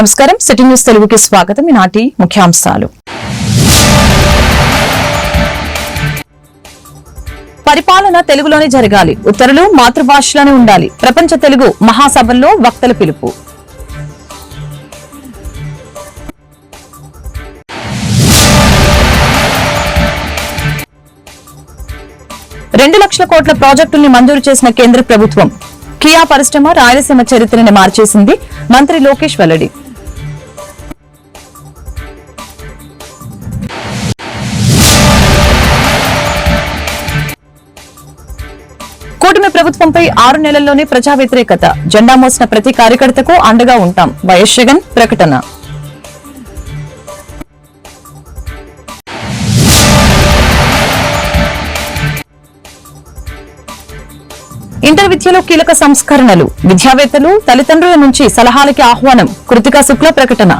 నమస్కారం. City news తెలుగుకి స్వాగతం. ఈనాటి ముఖ్యాంశాలు. పరిపాలన తెలుగులోనే జరగాలి. ఉత్తర్వులు మాతృభాషలోనే ఉండాలి. ప్రపంచ తెలుగు మహాసభల్లో వక్తల పిలుపు. రెండు లక్షల కోట్ల ప్రాజెక్టుల్ని మంజూరు చేసిన కేంద్ర ప్రభుత్వం. కియా పరిశ్రమ రాయలసీమ చరిత్రని మార్చేసింది మంత్రి లోకేష్ వెల్లడి. ప్రభుత్వంపై ఆరు నెలల్లోనే ప్రజా వ్యతిరేకత. జెండా మోసిన ప్రతి కార్యకర్తకు అండగా ఉంటాం. వైఎస్ జగన్ ప్రకటన. ఇంటర్ విద్యలో కీలక సంస్కరణలు. విద్యావేత్తలు తల్లిదండ్రుల నుంచి సలహాలకి ఆహ్వానం. కృతికా శుక్ల ప్రకటన.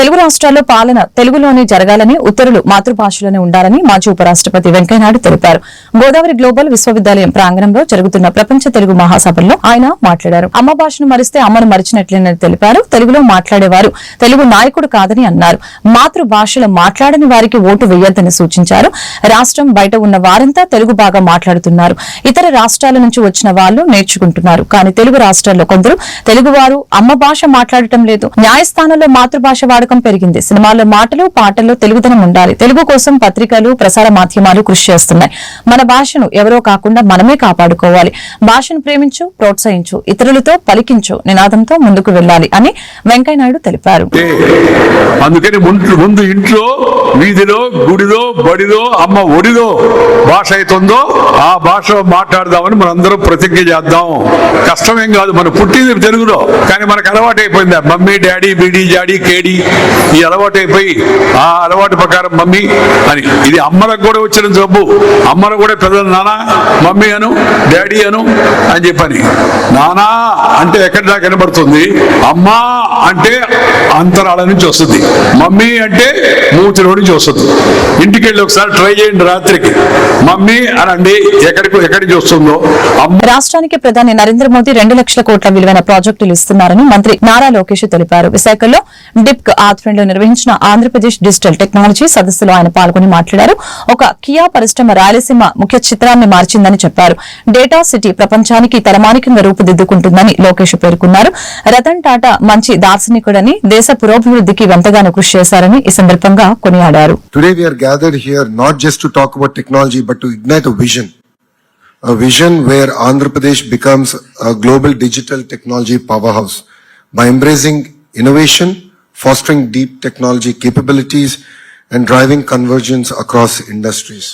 తెలుగు రాష్ట్రాల్లో పాలన తెలుగులోనే జరగాలని ఉత్తరులు మాతృభాషలోనే ఉండాలని మాజీ ఉపరాష్ట్రపతి వెంకయ్యనాయుడు తెలిపారు. గోదావరి గ్లోబల్ విశ్వవిద్యాలయం ప్రాంగణంలో జరుగుతున్న ప్రపంచ తెలుగు మహాసభల్లో ఆయన మాట్లాడారు. అమ్మ భాషను మరిస్తే అమ్మను మరిచినట్లేనని తెలిపారు. తెలుగులో మాట్లాడేవారు తెలుగు నాయకుడు కాదని అన్నారు. మాతృభాషలో మాట్లాడని వారికి ఓటు వేయొద్దని సూచించారు. రాష్ట్రం బయట ఉన్న వారంతా తెలుగు బాగా మాట్లాడుతున్నారు. ఇతర రాష్ట్రాల నుంచి వచ్చిన వాళ్ళు నేర్చుకుంటున్నారు. కానీ తెలుగు రాష్ట్రాల్లో కొందరు తెలుగువారు అమ్మ భాష మాట్లాడటం లేదు. న్యాయస్థానంలో మాతృభాష వాడకం పెరిగింది. సినిమాల్లో మాటలు పాటల్లో తెలుగుదనం ఉండాలి. తెలుగు కోసం పత్రికలు ప్రసార మాధ్యమాలు కృషి చేస్తున్నాయి. మన భాషను ఎవరో కాకుండా మనమే కాపాడుకోవాలి. భాషను ప్రేమించు ప్రోత్సహించు ఇతరులతో పలికించు నినాదంతో ముందుకు వెళ్ళాలి అని వెంకయ్యనాయుడు తెలిపారు. అందుకని ముందు ముందు ఇంట్లో వీధిలో గుడిలో బడిలో అమ్మ ఒడిలో భాష అవుతుందో ఆ భాష మాట్లాడదామని మనందరం ప్రతిజ్ఞ చేద్దాం. కష్టమేం కాదు మనం పుట్టింది తెలుగులో. కానీ మనకు అలవాటు అయిపోయింది మమ్మీ డాడీ బీడీ జాడీ కేడీ ఈ అలవాటు అయిపోయి ఆ అలవాటు ప్రకారం మమ్మీ అని. ఇది అమ్మలకు కూడా వచ్చిన జబ్బు. అమ్మలు కూడా పెద్దలు నానా మమ్మీ అను డాడీ అను అని చెప్పని. నానా అంటే ఎక్కడ దాకా కనబడుతుంది అమ్మా అంటే అంతరాల నుంచి వస్తుంది. మమ్మీ అంటే మూతిలో నుంచి వస్తుంది. ఇంటికి వెళ్ళి ఒకసారి ట్రై చేయండి రాత్రికి. మమ్మీ అనండి ఎక్కడికి ఎక్కడికి వస్తుందో. అమ్మ రాష్ట్రానికి ప్రధాని నరేంద్ర మోదీ రెండు లక్షల కోట్ల విలువైన ప్రాజెక్టులు ఇస్తున్నారని మంత్రి నారా లోకేష్ తెలిపారు. విశాఖలో డిప్క్ ఆధ్వర్యంలో నిర్వహించిన ఆంధ్రప్రదేశ్ డిజిటల్ టెక్నాలజీ సదస్సులో ఆయన పాల్గొని మాట్లాడారు. ఒక కియా పరిశ్రమ రాయలసీమ ముఖ్య చిత్రాన్ని మార్చిందని చెప్పారు. డేటా సిటీ ప్రపంచానికి తరమానికంగా రూపుదిద్దుకుంటుందని లోకేష్ పేర్కొన్నారు. రతన్ టాటా మంచి దార్శనికుడని దేశ పురోభివృద్దికి ఎంతగానో కృషి చేశారని ఈ సందర్భంగా కొనియాడారు. A vision where andhra pradesh becomes a global digital technology powerhouse. By embracing innovation fostering deep technology capabilities, and driving convergence across industries.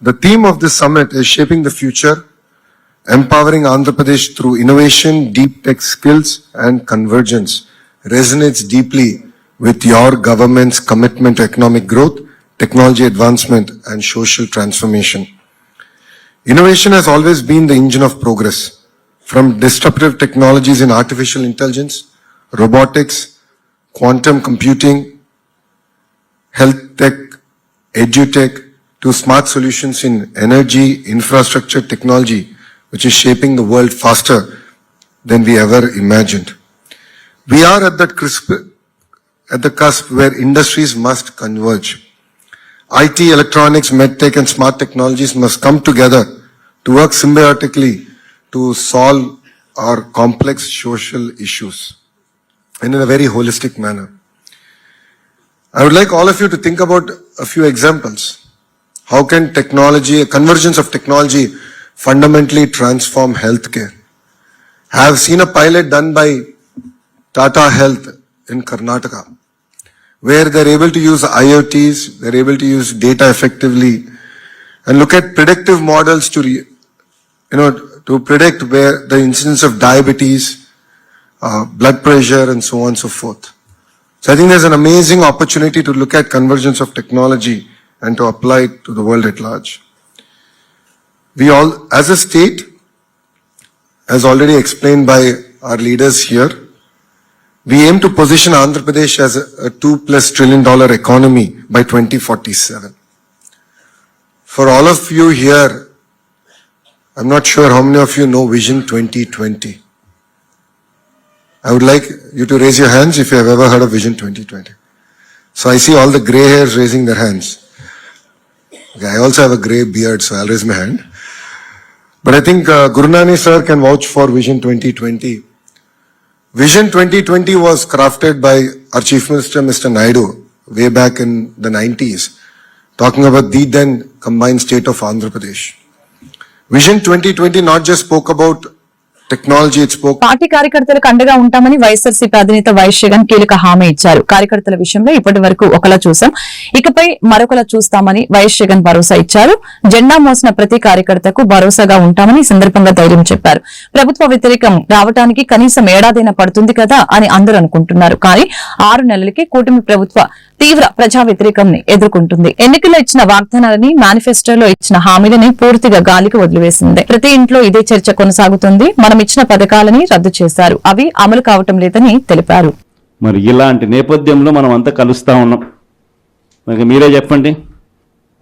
The theme of this summit is shaping the future, empowering Andhra Pradesh through innovation, deep tech skills, and convergence resonates deeply with your government's commitment to economic growth, technology advancement, and social transformation. Innovation has always been the engine of progress. From disruptive technologies in artificial intelligence, robotics, quantum computing, health tech, edutech, to smart solutions in energy, infrastructure, technology, which is shaping the world faster than we ever imagined. We are at that crisp, at the cusp where industries must converge. IT, electronics, medtech, and smart technologies must come together to work symbiotically to solve our complex social issues and in a very holistic manner. I would like all of you to think about a few examples. How can technology, a convergence of technology fundamentally transform healthcare? I have seen a pilot done by Tata Health in Karnataka, where they're able to use IoTs, they're able to use data effectively, and look at predictive models to, you know, to predict where the incidence of diabetes, uh, blood pressure, and so on and so forth. So I think there's an amazing opportunity to look at convergence of technology and to apply it to the world at large. We all, as a state, as already explained by our leaders here, we aim to position Andhra Pradesh as a, a two plus trillion dollar economy by 2047. For all of you here, I'm not sure how many of you know Vision 2020. I would like you to raise your hands if you have ever heard of Vision 2020. So I see all the gray hairs raising their hands. Okay, I also have a gray beard, so I'll raise my hand. But I think uh, Guru Nani sir can vouch for Vision 2020. Vision 2020 was crafted by our Chief Minister, Mr. Naidu, way back in the 90s, talking about the then combined state of Andhra Pradesh. Vision 2020 not just spoke about technology party కార్యకర్తలకు అండగా ఉంటామని వైఎస్ఆర్సీపీ అధినేత YS Jagan కీలక హామీ ఇచ్చారు. కార్యకర్తల విషయంలో ఇప్పటి వరకు ఒకలా చూసాం. ఇకపై మరొకలా చూస్తామని వైఎస్ జగన్ భరోసా ఇచ్చారు. జెండా మోసిన ప్రతి కార్యకర్తకు భరోసాగా ఉంటామని సందర్భంగా ధైర్యం చెప్పారు. ప్రభుత్వ వ్యతిరేకం రావడానికి కనీసం ఏడాదైనా పడుతుంది కదా అని అందరూ అనుకుంటున్నారు. కానీ ఆరు నెలలకి కూటమి ప్రభుత్వ తీవ్ర ప్రజా వ్యతిరేకంని ఎదుర్కొంటుంది. ఎన్నికల్లో ఇచ్చిన వాగ్దానాలని మేనిఫెస్టోలో ఇచ్చిన హామీలని పూర్తిగా గాలికి వదిలివేసింది. ప్రతి ఇంట్లో ఇదే చర్చ కొనసాగుతుంది. మనం ఇచ్చిన పథకాలని రద్దు చేశారు. అవి అమలు కావటం లేదని తెలిపారు. మరి ఇలాంటి నేపథ్యంలో మనం అంతా కలుస్తా ఉన్నాం. మరి మీరే చెప్పండి.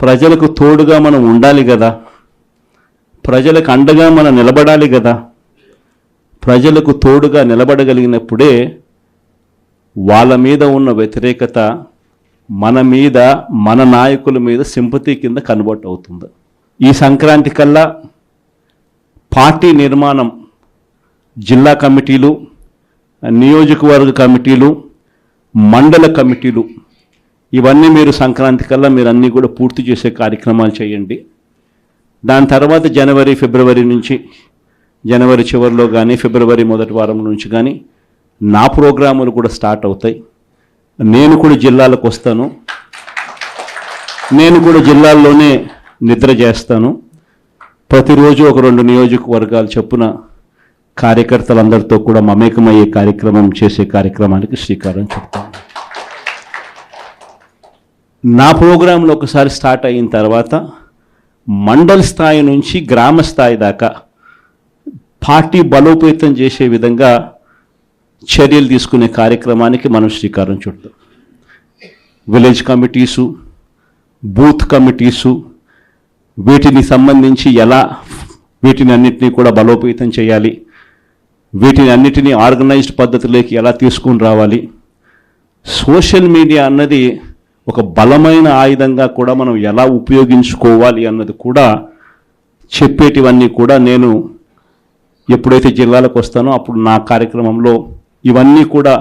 ప్రజలకు తోడుగా మనం ఉండాలి కదా. ప్రజలకు అండగా మనం నిలబడాలి కదా. ప్రజలకు తోడుగా నిలబడగలిగినప్పుడే వాళ్ళ మీద ఉన్న వ్యతిరేకత మన మీద మన నాయకుల మీద సింపతి కింద కన్వర్ట్ అవుతుంది. ఈ సంక్రాంతి కల్లా పార్టీ నిర్మాణం జిల్లా కమిటీలు నియోజకవర్గ కమిటీలు మండల కమిటీలు ఇవన్నీ మీరు సంక్రాంతి కల్లా మీరు అన్నీ కూడా పూర్తి చేసే కార్యక్రమాలు చేయండి. దాని తర్వాత జనవరి ఫిబ్రవరి నుంచి జనవరి చివరిలో కానీ ఫిబ్రవరి మొదటి వారం నుంచి కానీ నా ప్రోగ్రాములు కూడా స్టార్ట్ అవుతాయి. నేను కూడా జిల్లాలకు వస్తాను. నేను కూడా జిల్లాల్లోనే నిద్ర చేస్తాను. ప్రతిరోజు ఒక రెండు నియోజకవర్గాలు చొప్పున కార్యకర్తలందరితో కూడా మమేకమయ్యే కార్యక్రమం చేసే కార్యక్రమానికి శ్రీకారం చుడతాను నా ప్రోగ్రాంలో ఒకసారి స్టార్ట్ అయిన తర్వాత మండల స్థాయి నుంచి గ్రామ స్థాయి దాకా పార్టీ బలోపేతం చేసే విధంగా చర్యలు తీసుకునే కార్యక్రమానికి మనం శ్రీకారం చుడతాం. విలేజ్ కమిటీసు బూత్ కమిటీసు వీటిని సంబంధించి ఎలా వీటిని అన్నింటినీ కూడా బలోపేతం చేయాలి వీటిని అన్నిటినీ ఆర్గనైజ్డ్ పద్ధతిలోకి ఎలా తీసుకుని రావాలి? సోషల్ మీడియా అన్నది ఒక బలమైన ఆయుధంగా కూడా మనం ఎలా ఉపయోగించుకోవాలి అన్నది కూడా చెప్పేటివన్నీ కూడా నేను ఎప్పుడైతే జిల్లాలకు వస్తానో అప్పుడు నా కార్యక్రమంలో ఇవన్నీ కూడా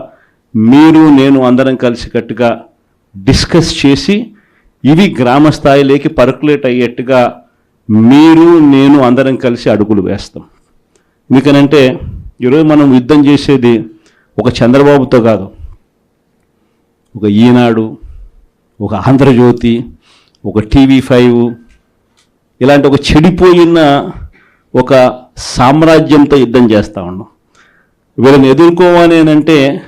మీరు నేను అందరం కలిసికట్టుగా డిస్కస్ చేసి ఇవి గ్రామ స్థాయిలోకి పర్కులేట్ అయ్యేట్టుగా మీరు నేను అందరం కలిసి అడుగులు వేస్తాం. ఎందుకనంటే ఈరోజు మనం యుద్ధం చేసేది ఒక చంద్రబాబుతో కాదు. ఒక ఈనాడు ఒక ఆంధ్రజ్యోతి ఒక టీవీ ఫైవ్ ఇలాంటి ఒక చెడిపోయిన ఒక సామ్రాజ్యంతో యుద్ధం చేస్తూ ఉన్నాం. వీళ్ళని ఎదుర్కోవాలి అంటే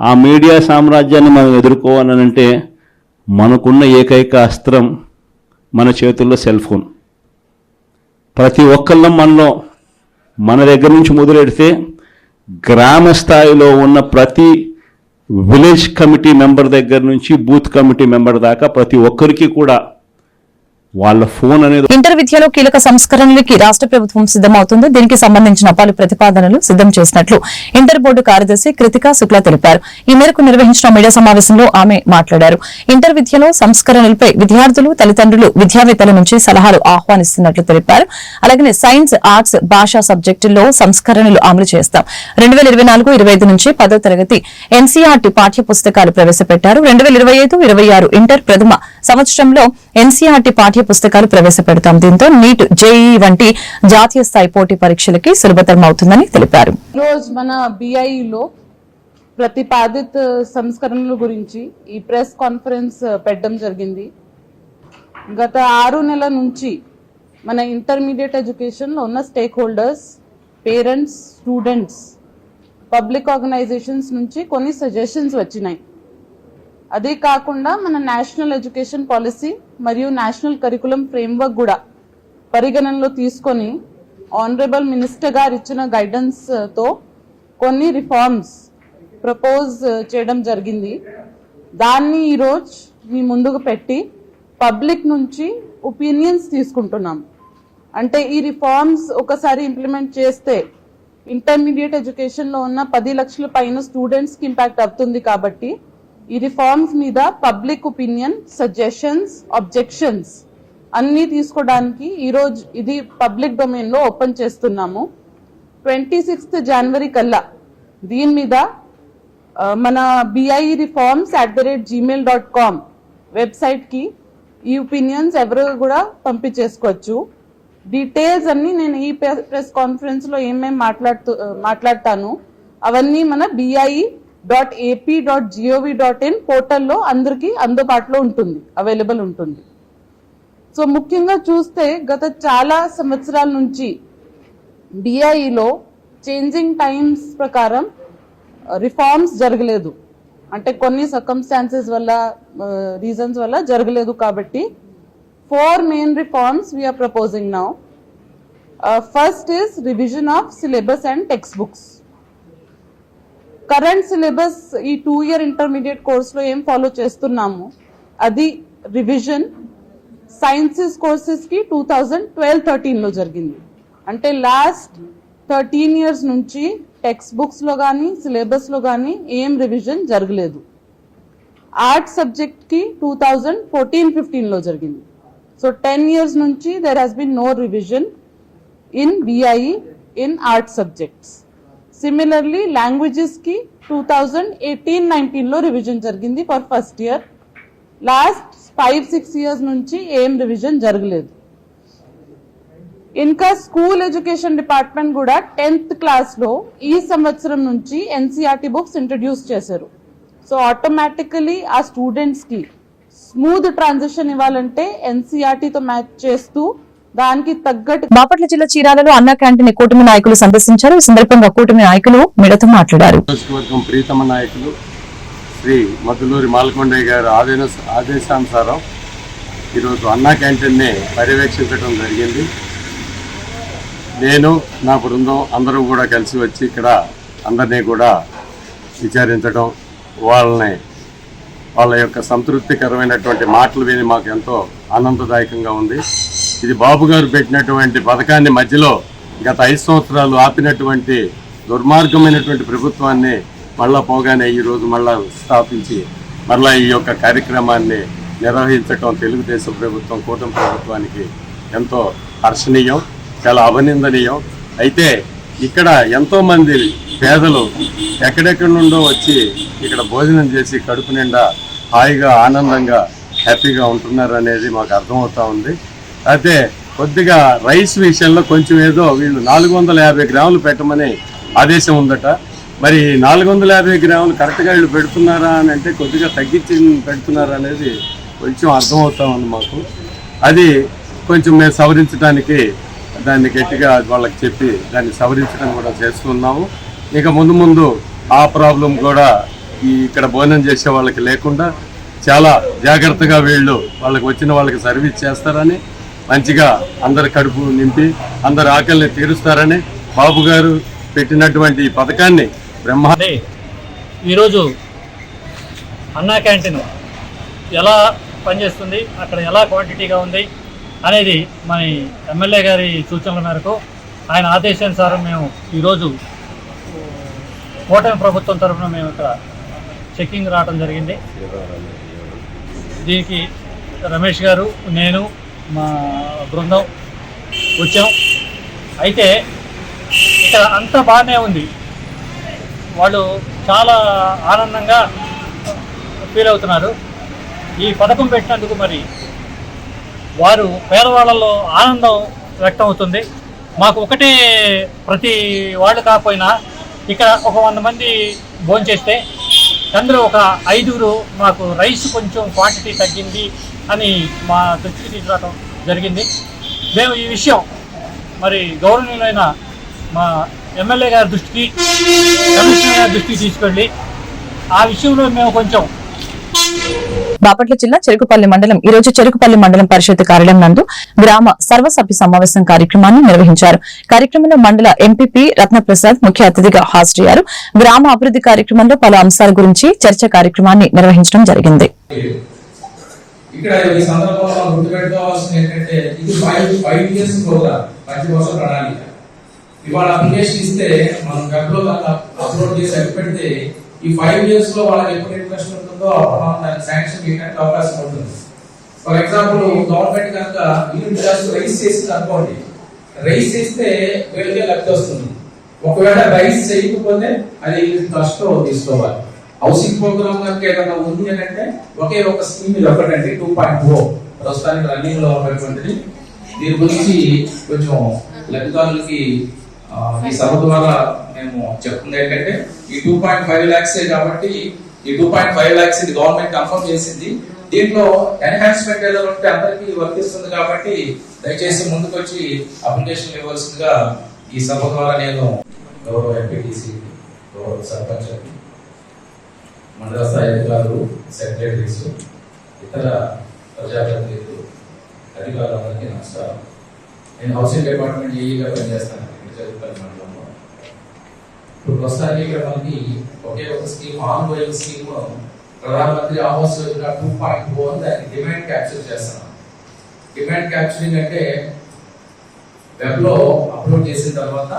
ఆ మీడియా సామ్రాజ్యాన్ని మనం ఎదుర్కోవాలని అంటే మనకున్న ఏకైక అస్త్రం మన చేతుల్లో సెల్ ఫోన్. ప్రతి ఒక్కళ్ళం మనలో మన దగ్గర నుంచి మొదలెడితే గ్రామ స్థాయిలో ఉన్న ప్రతి విలేజ్ కమిటీ మెంబర్ దగ్గర నుంచి బూత్ కమిటీ మెంబర్ దాకా ప్రతి ఒక్కరికి కూడా వాళ్ళ ఫోన్ అనేది ఇంటర్ విద్యలో కీలక సంస్కరణలకి రాష్ట్ర ప్రభుత్వం సిద్దమవుతుంది దీనికి సంబంధించిన పలు ప్రతిపాదనలు సిద్దం చేసినట్లు ఇంటర్ బోర్డు కార్యదర్శి కృతికా శుక్లా తెలిపారు. ఈ మేరకు నిర్వహించిన మీడియా సమావేశంలో ఆమె మాట్లాడారు. ఇంటర్ విద్యలో సంస్కరణలపై విద్యార్థులు తల్లిదండ్రులు విద్యావేత్తల నుంచి సలహాలు ఆహ్వానిస్తున్నట్లు తెలిపారు. అలాగే సైన్స్ ఆర్ట్స్ భాషా సబ్జెక్టుల్లో సంస్కరణలు అమలు చేస్తాం. రెండు వేల ఇరవై నాలుగు ఇరవై ఐదు నుంచి పదో తరగతి ఎన్సీఆర్టీ పాఠ్య పుస్తకాలు ప్రవేశపెట్టారు. రెండు వేల ఇరవై ఐదు ఇరవై ఆరు ఇంటర్ ప్రథమ సంవత్సరంలో ఎన్సీఆర్టీ పాఠ్య పుస్తకాలు ప్రవేశపెడతాం. దీంతో నీట్ జేఈ వంటి జాతీయ స్థాయి పోటీ పరీక్షలకి సులభతరం అవుతుందని తెలిపారు. రోజు మన బిఐలో ప్రతిపాదిత సంస్కరణల గురించి ఈ ప్రెస్ కాన్ఫరెన్స్ పెట్టడం జరిగింది. గత ఆరు నెలల నుంచి మన ఇంటర్మీడియట్ ఎడ్యుకేషన్లో ఉన్న stakeholders parents students public organisations నుంచి కొన్ని సజెషన్స్ వచ్చినాయి. అదే కాకుండా మన నేషనల్ ఎడ్యుకేషన్ పాలసీ మరియు నేషనల్ కరికులం ఫ్రేమ్వర్క్ కూడా పరిగణనలో తీసుకొని ఆనరబుల్ మినిస్టర్ గారు ఇచ్చిన గైడెన్స్ uh, తో కొన్ని రిఫార్మ్స్ ప్రపోజ్ uh, చేయడం జరిగింది. దాన్ని ఈరోజు మీ ముందుకు పెట్టి పబ్లిక్ నుంచి ఒపీనియన్స్ తీసుకుంటున్నాం. అంటే ఈ రిఫార్మ్స్ ఒకసారి ఇంప్లిమెంట్ చేస్తే ఇంటర్మీడియట్ ఎడ్యుకేషన్లో ఉన్న పది లక్షల పైన స్టూడెంట్స్కి ఇంపాక్ట్ అవుతుంది కాబట్టి ఈ రిఫార్మ్స్ మీద పబ్లిక్ ఒపీనియన్ సజెషన్స్ అబ్జెక్షన్స్ అన్ని తీసుకోవడానికి ఈ రోజు ఇది పబ్లిక్ డొమైన్లో ఓపెన్ చేస్తున్నాము. ట్వంటీ సిక్స్త్ జనవరి కల్లా దీని మీద మన BI reforms at the rate Gmail dot com వెబ్సైట్కి ఈ ఒపీనియన్స్ ఎవరు కూడా పంపించేసుకోవచ్చు. డీటెయిల్స్ అన్ని నేను ఈ ప్రెస్ కాన్ఫరెన్స్లో ఏమేమి మాట్లాడుతూ మాట్లాడతాను అవన్నీ మన BI dot AP dot GOV dot in పోర్టల్లో అందరికీ అందుబాటులో ఉంటుంది అవైలబుల్ ఉంటుంది. సో ముఖ్యంగా చూస్తే గత చాలా సంవత్సరాల నుంచి బిఐలో చేంజింగ్ టైమ్స్ ప్రకారం uh, రిఫార్మ్స్ జరగలేదు. అంటే కొన్ని సర్కమ్స్టాన్సెస్ వల్ల uh, రీజన్స్ వల్ల జరగలేదు కాబట్టి four main reforms we are proposing now first is revision of syllabus and textbooks current syllabus ఈ టూ ఇయర్ ఇంటర్మీడియట్ కోర్స్లో ఏం ఫాలో చేస్తున్నాము? అది రివిజన్ సైన్సెస్ కోర్సెస్కి టూ థౌజండ్ ట్వెల్వ్ థర్టీన్లో జరిగింది. అంటే లాస్ట్ థర్టీన్ ఇయర్స్ నుంచి టెక్స్ట్ బుక్స్లో కానీ సిలబస్లో కానీ ఏం రివిజన్ జరగలేదు. ఆర్ట్ సబ్జెక్ట్కి టూ థౌజండ్ ఫోర్టీన్ ఫిఫ్టీన్లో జరిగింది. సో టెన్ ఇయర్స్ నుంచి there has been no revision in BI in art subjects similarly లాంగ్వేజెస్కి two thousand eighteen నైన్టీన్లో రివిజన్ జరిగింది for first year last five six years నుంచి ఏం రివిజన్ జరగలేదు ఇంకా స్కూల్ ఎడ్యుకేషన్ డిపార్ట్మెంట్ కూడా టెన్త్ క్లాస్లో ఈ సంవత్సరం నుంచి ఎన్సీఆర్టీ బుక్స్ ఇంట్రడ్యూస్ చేశారు. సో ఆటోమేటికలీ ఆ స్టూడెంట్స్కి స్మూత్ ట్రాన్సిషన్ ఇవ్వాలంటే ఎన్సీఆర్టీతో మ్యాచ్ చేస్తూ దానికి తగ్గట్టు బాపట్ల జిల్లా చీరాలలో అన్న క్యాంటీన్ కూటమి నాయకులు సందర్శించారు. ఈ సందర్భంగా కూటమి నాయకులు మీడతో మాట్లాడారు. ప్రీతమ నాయకులు శ్రీ మద్దులూరి మాలకొండయ్య గారి ఆదేశ ఆదేశానుసారం ఈరోజు అన్నా క్యాంటీన్ని పర్యవేక్షించడం జరిగింది. నేను నా బృందం అందరూ కూడా కలిసి వచ్చి ఇక్కడ అందరినీ కూడా విచారించడం వాళ్ళని వాళ్ళ యొక్క సంతృప్తికరమైనటువంటి మాటలు విని మాకు ఎంతో ఆనందదాయకంగా ఉంది. ఇది బాబు గారు పెట్టినటువంటి పథకాన్ని మధ్యలో గత ఐదు సంవత్సరాలు ఆపినటువంటి దుర్మార్గమైనటువంటి ప్రభుత్వాన్ని మళ్ళా పోగానే ఈరోజు మళ్ళా స్థాపించి మళ్ళా ఈ యొక్క కార్యక్రమాన్ని నిర్వహించటం తెలుగుదేశం ప్రభుత్వం కూటమి ప్రభుత్వానికి ఎంతో హర్షణీయం చాలా అభినందనీయం. అయితే ఇక్కడ ఎంతోమంది పేదలు ఎక్కడెక్కడి నుండో వచ్చి ఇక్కడ భోజనం చేసి కడుపు నిండా హాయిగా ఆనందంగా హ్యాపీగా ఉంటున్నారు అనేది మాకు అర్థమవుతా ఉంది. అయితే కొద్దిగా రైస్ విషయంలో కొంచెం ఏదో వీళ్ళు నాలుగు వందల యాభై గ్రాములు పెట్టమని ఆదేశం ఉందట. మరి నాలుగు వందల యాభై గ్రాములు కరెక్ట్గా వీళ్ళు పెడుతున్నారా అని అంటే కొద్దిగా తగ్గించి పెడుతున్నారా అనేది కొంచెం అర్థమవుతా ఉంది మాకు. అది కొంచెం మేము సవరించడానికి దాన్ని గట్టిగా వాళ్ళకి చెప్పి దాన్ని సవరించడం కూడా చేస్తున్నాము ఇక ముందు ముందు ఆ ప్రాబ్లం కూడా ఈ ఇక్కడ భోజనం చేసే వాళ్ళకి లేకుండా చాలా జాగ్రత్తగా వీళ్ళు వాళ్ళకి వచ్చిన వాళ్ళకి సర్వీస్ చేస్తారని మంచిగా అందరి కడుపు నింపి అందరి ఆకలిని తీరుస్తారని బాబు గారు పెట్టినటువంటి ఈ పథకాన్ని బ్రహ్మ ఈరోజు అన్నా క్యాంటీన్ ఎలా పనిచేస్తుంది అక్కడ ఎలా క్వాంటిటీగా ఉంది అనేది మన ఎమ్మెల్యే గారి సూచనల మేరకు ఆయన ఆదేశానుసారం మేము ఈరోజు కూటమి ప్రభుత్వం తరఫున మేము ఇక్కడ చెక్కింగ్ రావడం జరిగింది. దీనికి రమేష్ గారు నేను మా బృందం వచ్చాం. అయితే ఇక్కడ అంతా బాగానే ఉంది. వాళ్ళు చాలా ఆనందంగా ఫీల్ అవుతున్నారు. ఈ పథకం పెట్టినందుకు మరి వారు పేదవాళ్ళలో ఆనందం వ్యక్తం అవుతుంది. మాకు ఒకటే ప్రతి వాళ్ళు కాకపోయినా ఇక్కడ ఒక వంద మంది భోంచేస్తే అందులో ఒక ఐదుగురు మాకు రైస్ కొంచెం క్వాంటిటీ తగ్గింది. అని మా దృష్టికి తీసుకురావడం జరిగింది. మేము ఈ విషయం మరి గౌరవనీయులైన మా ఎమ్మెల్యే గారి దృష్టికి కమిషనర్ గారి దృష్టికి తీసుకెళ్ళి ఆ విషయంలో మేము కొంచెం బాపట్ల జిల్లా చెరుకుపల్లి మండలం ఈ రోజు చెరుకుపల్లి మండలం పరిషత్ కార్యాలయం నందు గ్రామ సర్వసభ్య సమావేశం కార్యక్రమాన్ని నిర్వహించారు. కార్యక్రమంలో మండల ఎంపీపీ రత్నప్రసాద్ ముఖ్య అతిథిగా హాజరయ్యారు. గ్రామ అభివృద్ధి కార్యక్రమంలో పలు అంశాల గురించి చర్చ కార్యక్రమాన్ని నిర్వహించడం జరిగింది. ఇక్కడ ఈ సందర్భంలో మనం గుర్తుపెట్టుకోవాల్సింది ఏంటంటే ఇది ఫైవ్ ఫైవ్ ఇయర్స్ ప్రోగ్రామ్ పంచవర్ష ప్రణాళిక. ఇవాళ అప్లికేషన్ ఇస్తే మనం వెబ్ అప్లోడ్ చేసి పెడితే ఈ ఫైవ్ ఇయర్స్లో వాళ్ళకి ఎప్పుడు ఇంట్రెస్ట్ ఉంటుందో మనం దాన్ని శాంక్షన్ చేయడానికి అవకాశం ఉంటుంది. ఫర్ ఎగ్జాంపుల్ గవర్నమెంట్ కనుక యూనిట్ కాస్ట్ రైస్ చేసింది అనుకోండి. రైస్ చేస్తే వీళ్ళకే లబ్ధి వస్తుంది. ఒకవేళ రైస్ చేయకపోతే అది యూనిట్ కాస్ట్ తీసుకోవాలి. హౌసింగ్ ప్రోగ్రామ్ కనుక ఏదైనా ఉంది అని అంటే ఒకే ఒక స్కీమ్ ఇది ఒకటండి టూ పాయింట్ ఫోర్ ప్రస్తుతానికి రన్నింగ్లో ఉన్నటువంటిది. దీని గురించి కొంచెం లబ్ధిదారులకి ఈ సభ ద్వారా మేము చెప్తుంది ఏంటంటే ఈ టూ పాయింట్ ఫైవ్ ల్యాక్స్ కాబట్టి ఈ టూ పాయింట్ ఫైవ్ ల్యాక్స్ ఇది గవర్నమెంట్ కన్ఫర్మ్ చేసింది. దీంట్లో ఎన్హాన్స్మెంట్ ఏదో ఉంటే అందరికీ వర్తిస్తుంది కాబట్టి దయచేసి ముందుకు వచ్చి అప్లికేషన్ ఇవ్వాల్సిందిగా ఈ సభ ద్వారా నేను గౌరవ ఎంపీటీసీ గౌరవ సర్పంచ్ మండల స్థాయి అధికారులు సెక్రటరీస్ ఇతర ప్రజాప్రతినిధులు అధికారులందరికీ నమస్కారం. నేను హౌసింగ్ డిపార్ట్మెంట్ ఏఈగా పనిచేస్తాను ఇక్కడ చదువుతాను మండలంలో. ఇప్పుడు ప్రస్తుతానికి ఇక్కడ మనకి ఒకే ఒక scheme ongoing scheme Pradhan Mantri Awas Yojana two point four దాన్ని డిమాండ్ క్యాప్చర్ చేస్తున్నాం. డిమాండ్ క్యాప్చరింగ్ అంటే వెబ్లో అప్లోడ్ చేసిన తర్వాత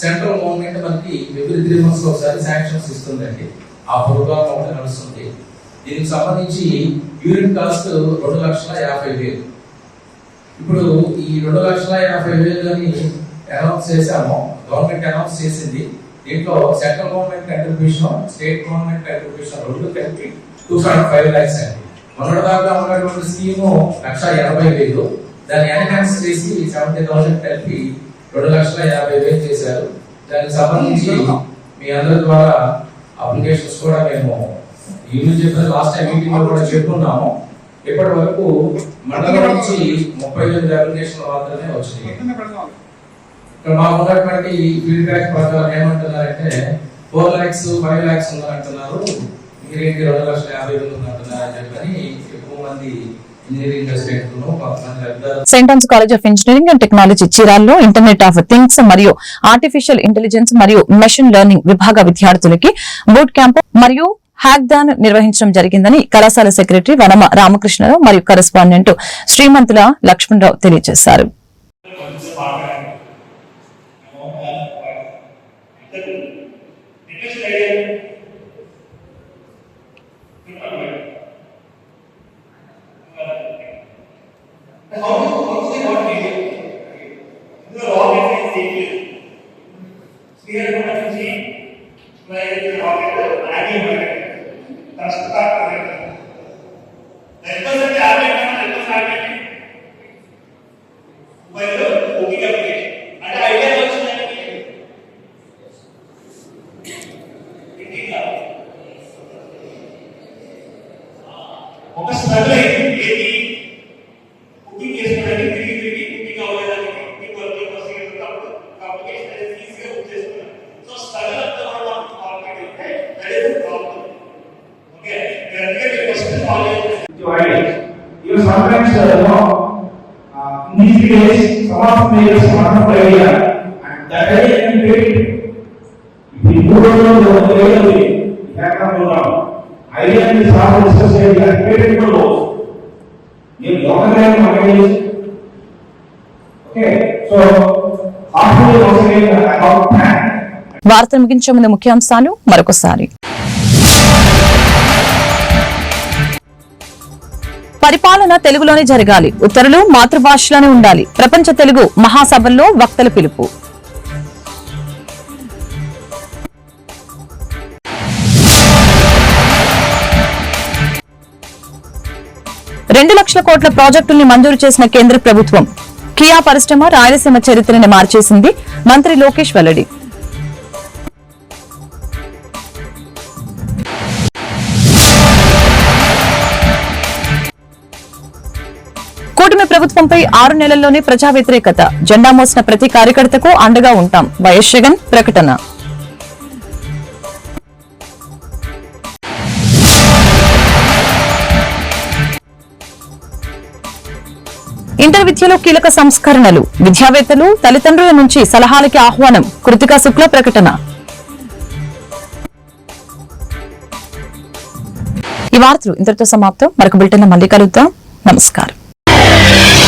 సెంట్రల్ గవర్నమెంట్ మనకి ఎవ్రీ త్రీ మంత్స్ ఒకసారి శాంక్షన్స్ ఇస్తుందండి. ఆ ప్రోగ్రామ్ నడుస్తుంది. దీనికి సంబంధించి యూనిట్ కాస్ట్ రెండు లక్షల యాభై వేలు. ఇప్పుడు ఈ రెండు లక్షల యాభై వేలు అని అనౌన్స్ చేశాము. గవర్నమెంట్ అనౌన్స్ చేసింది. దీంట్లో central government contribution state government contribution రెండు కలిపి టూ పాయింట్ ఫైవ్ ల్యాక్స్ అండి. మొన్నటిదాకా ఉన్నటువంటి స్కీము లక్ష ఎనభై వేలు. దాన్ని ఎన్హాన్స్ చేసి సెవెంటీ థౌసండ్ కలిపి రెండు లక్షల యాభై వేలు చేశారు. దానికి సంబంధించి మీ అందరి ద్వారా అప్లికేషన్స్ కూడా మేము ఈరోజు చెప్పిన లాస్ట్ టైం మీటింగ్లో కూడా చెప్పుకున్నాము ఇప్పటి వరకు మండలం నుంచి ముప్పై ఎనిమిది అప్లికేషన్లు మాత్రమే వచ్చినాయి. ఇక్కడ మాకు ఉన్నటువంటి ఫీడ్బ్యాక్ ప్రకారం ఏమంటున్నారంటే ఫోర్ ల్యాక్స్ ఫైవ్ ల్యాక్స్ ఉందని అంటున్నారు. మీరేంటి రెండు లక్షల యాభై వేలు ఉందంటున్నారు అని చెప్పని ఎక్కువ మంది saint college of engineering and technology చీరాల్లో ఇంటర్నెట్ ఆఫ్ థింగ్స్ మరియు ఆర్టిఫిషియల్ ఇంటెలిజెన్స్ మరియు మెషిన్ లెర్నింగ్ విభాగ విద్యార్థులకి బూట్ క్యాంప్ మరియు హ్యాక్దాన్ నిర్వహించడం జరిగిందని కళాశాల సెక్రటరీ వనమ రామకృష్ణరావు మరియు కరెస్పాండెంట్ శ్రీమంతుల లక్ష్మణరావు తెలియజేశారు. How do, how do they not? సంరక్షణలో వార్త ముగించే ముందు ముఖ్యాంశాలు మరొకసారి. పరిపాలన తెలుగులోనే జరగాలి. ఉత్తర్వులు మాతృభాషలోనే ఉండాలి. ప్రపంచ తెలుగు మహాసభల్లో వక్తల పిలుపు. రెండు లక్షల కోట్ల ప్రాజెక్టుల్ని మంజూరు చేసిన కేంద్ర ప్రభుత్వం. కియా పరిశ్రమ రాయలసీమ చరిత్రని మార్చేసింది మంత్రి లోకేష్ వెల్లడి. ప్రభుత్వంపై ఆరు నెలల్లోనే ప్రజా వ్యతిరేకత. జెండా మోసిన ప్రతి కార్యకర్తకు అండగా ఉంటాం. వైఎస్ జగన్ ప్రకటన. ఇంటర్ విద్యలో కీలక సంస్కరణలు. విద్యావేత్తలు తల్లిదండ్రుల నుంచి సలహాలకి ఆహ్వానం. కృతికా శుక్ల ప్రకటన. ఈ వార్తలు ఇంతటితో సమాప్తం. మరొక బిల్టన్ మళ్ళీ కలుద్దాం. నమస్కారం. Yeah.